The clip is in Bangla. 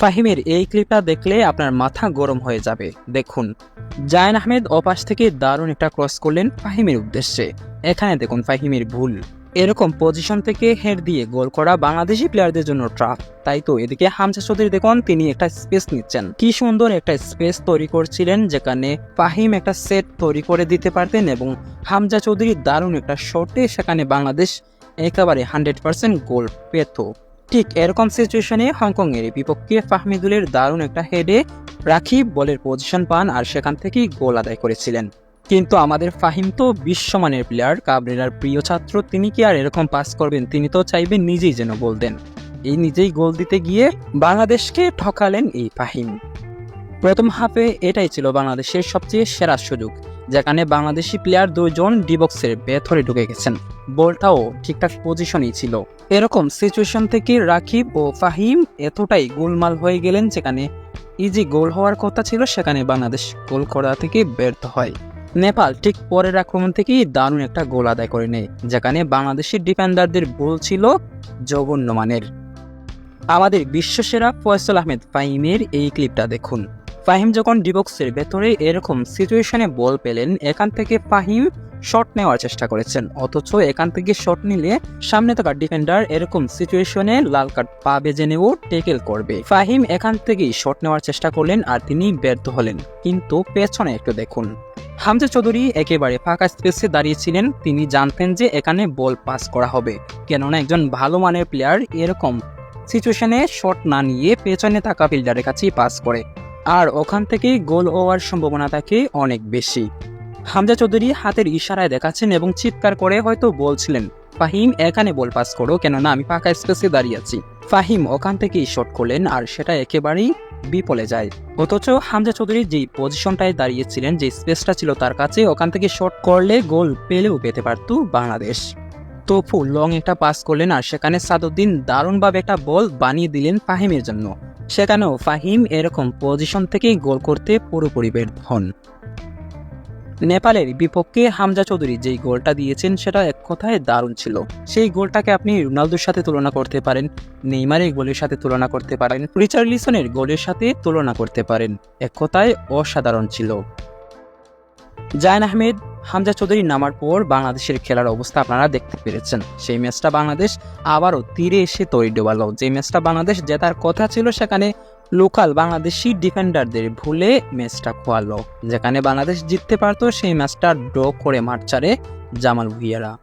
ফাহিমের এই ক্লিপটা দেখলে আপনার মাথা গরম হয়ে যাবে। দেখুন। জায়ন আহমেদ অপাশ থেকে দারুণ একটা ক্রস করলেন ফাহিমের উদ্দেশ্যে। এখানে দেখুন ফাহিমের ভুল। এরকম পজিশন থেকে হেড দিয়ে গোল করা বাংলাদেশি প্লেয়ারদের জন্য ট্রাফ তাই তো এদিকে হামজা চৌধুরী দেখুন, তিনি একটা স্পেস নিচ্ছেন। কি সুন্দর একটা স্পেস তৈরি করছিলেন, যেখানে ফাহিম একটা সেট তৈরি করে দিতে পারতেন এবং হামজা চৌধুরী দারুণ একটা শটে সেখানে বাংলাদেশ একেবারে হান্ড্রেড পার্সেন্ট গোল পেত। ঠিক এরকম সিচুয়েশনে হংকংয়ের বিপক্ষে ফাহমিদুলের দারুণ একটা হেডে রাখি বলের পজিশন পান আর সেখান থেকেই গোল আদায় করেছিলেন। কিন্তু আমাদের ফাহিম তো বিশ্বমানের প্লেয়ার কাবরেরার প্রিয় ছাত্র, তিনি কি আর এরকম পাস করবেন? তিনি তো চাইবেন নিজেই যেন গোল দেন। এই নিজেই গোল দিতে গিয়ে বাংলাদেশকে ঠকালেন এই ফাহিম। প্রথম হাফে এটাই ছিল বাংলাদেশের সবচেয়ে সেরা সুযোগ, যেখানে বাংলাদেশি প্লেয়ার দুজন ডিবক্সের ভেতরে ঢুকে গেছেন। বলটাও ঠিকঠাক পজিশনেই ছিল। এরকম সিচুয়েশন থেকে রাকিব ও ফাহিম এতটাই গোলমাল হয়ে গেলেন যেখানে ইজি গোল হওয়ার কথা ছিল, সেখানে বাংলাদেশ গোল করা থেকে ব্যর্থ হয়। নেপাল ঠিক পরের আক্রমণ থেকেই দারুণ একটা গোল আদায় করে নেয়, যেখানে বাংলাদেশের ডিফেন্ডারদের ভুল ছিল জঘন্য মানের। আমাদের বিশ্বসেরা ফয়সল আহমেদ ফাহিমের এই ক্লিপটা দেখুন। ফাহিম যখন ডিবক্সের ভেতরে এরকম সিচুয়েশনে বল পেলেন, এখান থেকে ফাহিম শট নেওয়ার চেষ্টা করেছেন। অথচ এখান থেকে শট নিলে সামনে থাকা ডিফেন্ডার এরকম সিচুয়েশনে লাল কার্ড পাবে বেজে নেও টেকেল করবে। ফাহিম এখান থেকেই শট নেওয়ার চেষ্টা করলেন আর তিনি ব্যর্থ হলেন। কিন্তু পেছনে একটু দেখুন। হামজা চৌধুরী একেবারে ফাঁকা স্পেসে দাঁড়িয়েছিলেন। তিনি জানতেন যে এখানে বল পাস করা হবে। কেননা একজন ভালো মানের প্লেয়ার এরকম সিচুয়েশনে শট না নিয়ে পেছনে থাকা ফিল্ডারের কাছেই পাস করে। আর ওখান থেকেই গোল হওয়ার সম্ভাবনা থাকে অনেক বেশি। হামজা চৌধুরী হাতের ইশারায় দেখাচ্ছেন এবং চিৎকার করে হয়তো বলছিলেন, ফাহিম, এখানে বল পাস করো, কেননা আমি ফাঁকা স্পেসে দাঁড়িয়ে আছি। ফাহিম ওখান থেকেই শট করলেন আর সেটা একেবারেই বিপলে যায়। অথচ হামজা চৌধুরী যেই পজিশনটায় দাঁড়িয়েছিলেন যে স্পেসটা ছিল তার কাছে, ওখান থেকে শট করলে গোল পেলেও পেতে পারত বাংলাদেশ। তোফু লং একটা পাস করলেন আর সেখানে সাদুদ্দিন দারুণভাবে একটা বল বানিয়ে দিলেন ফাহিমের জন্য। সেখানেও ফাহিম এরকম পজিশন থেকেই গোল করতে পুরোপুরি ব্যর্থ হন। নেপালের বিপক্ষে হামজা চৌধুরী যেই গোলটা দিয়েছেন, সেটা এক কথায় দারুণ ছিল। সেই গোলটাকে আপনি রোনালদোর সাথে তুলনা করতে পারেন নেইমারের গোলের সাথে তুলনা করতে পারেন, রিচার্লিসনের গোলের সাথে তুলনা করতে পারেন, এক কথায় অসাধারণ ছিল। জায়ন আহমেদ, হামজা চৌধুরী নামার পর বাংলাদেশের খেলার অবস্থা আপনারা দেখতে পেরেছেন। সেই ম্যাচটা বাংলাদেশ আবারও তীরে এসে তৈরি ডোবালো যে ম্যাচটা বাংলাদেশ জেতার কথা ছিল, সেখানে লোকাল বাংলাদেশি ডিফেন্ডারদের ভুলে ম্যাচটা খোয়ালো। যেখানে বাংলাদেশ জিততে পারতো, সেই ম্যাচটা ড্র করে মাঠ ছাড়ে জামাল ভুইয়ারা।